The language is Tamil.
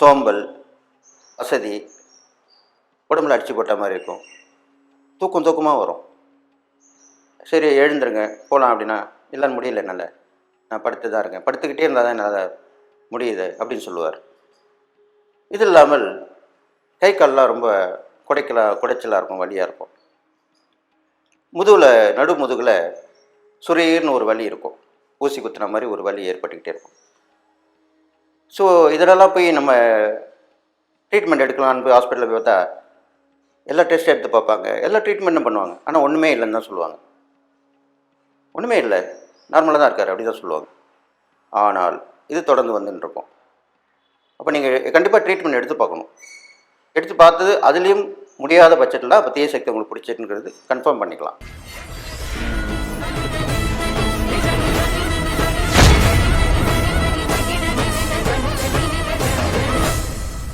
சோம்பல் அசதி உடம்புல அடிச்சு போட்ட மாதிரி இருக்கும். தூக்கம் தூக்கமாக வரும். சரி எழுந்துருங்க. போகலாம் அப்படின்னா இல்லைன்னு முடியல என்னால். நான் படுத்து தான் இருக்கேன். படுத்துக்கிட்டே இருந்தால் தான் என்னால் முடியுது அப்படின்னு சொல்லுவார். இது இல்லாமல் கை கால்லாம் ரொம்ப குடைக்கலா குடைச்சலாக இருக்கும் வலியாக இருக்கும். முதுகில் நடு முதுகில் சுரீர்னு ஒரு வலி இருக்கும். ஊசி குத்துன மாதிரி ஒரு வலி ஏற்பட்டுக்கிட்டே இருக்கும். ஸோ இதனெல்லாம் போய் நம்ம ட்ரீட்மெண்ட் எடுக்கலாம்னு போய் ஹாஸ்பிட்டலில் போய் பார்த்தா எல்லா டெஸ்ட் எடுத்து பார்ப்பாங்க. எல்லா ட்ரீட்மெண்ட்டும் பண்ணுவாங்க. ஆனால் ஒன்றுமே இல்லைன்னு தான் சொல்லுவாங்க. ஒன்றுமே இல்லை. நார்மலாக தான் இருக்கார். அப்படி தான் சொல்லுவாங்க. ஆனால் இது தொடர்ந்து வந்துன்னு அப்போ நீங்கள் கண்டிப்பாக ட்ரீட்மெண்ட் எடுத்து பார்க்கணும். எடுத்து பார்த்தது அதுலேயும் முடியாத பட்சத்தில் அப்போ தீய சக்தி உங்களுக்கு பிடிச்சிருக்கிறது கன்ஃபார்ம் பண்ணிக்கலாம்.